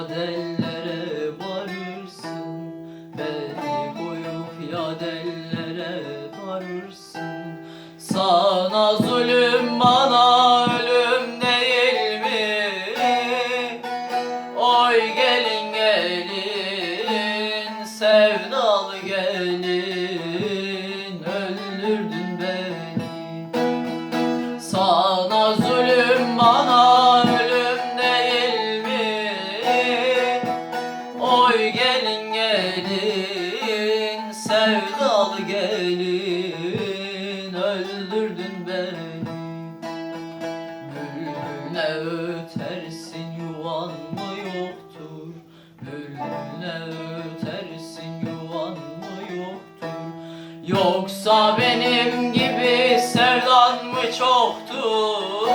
koyup yadellere varırsın Beni koyup yadellere varırsın Sana zulüm bana ölüm değil mi? Oy gelin gelin sevdalı gelin Öldürdün beni. Bülbüle ötersin yuvan mı yoktur? Bülbüle ötersin yuvan mı yoktur? Yoksa benim gibi sevdan mı çoktur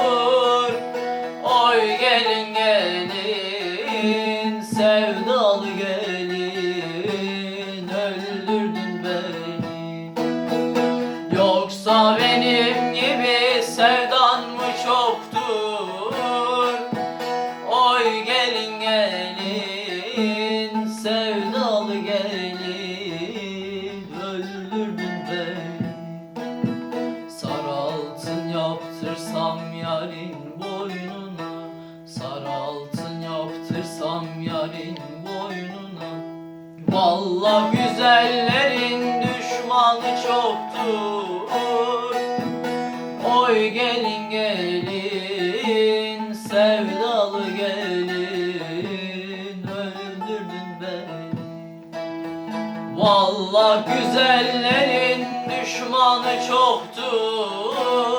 gelin sevdalı gelin Öldürdün beni Sarı altın yaptırsam yarın boynuna Sarı altın yaptırsam yarın boynuna. Vallahi güzellerin düşmanı çoktur güzellerin düşmanı çoktur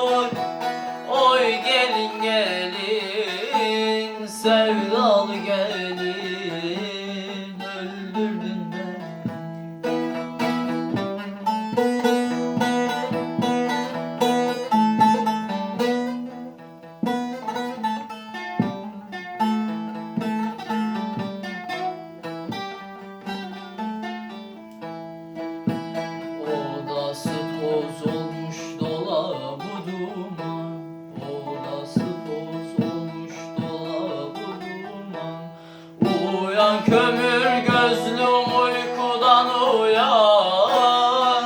Uyan kömür gözlüm uykudan uyan.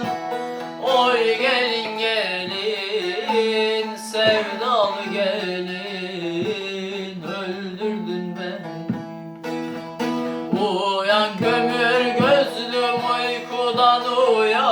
Oy gelin gelin sevdalı gelin. Öldürdün beni. Uyan kömür gözlüm uykudan uyan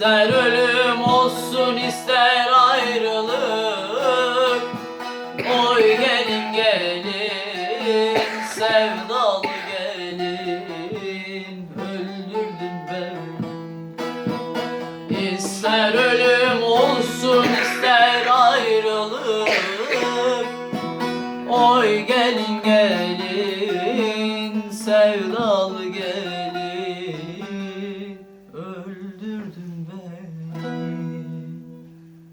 İster ölüm olsun ister ayrılık. Oy gelin gelin sevdalı gelin. Öldürdün beni İster ölüm olsun ister ayrılık. Oy gelin gelin sevdalı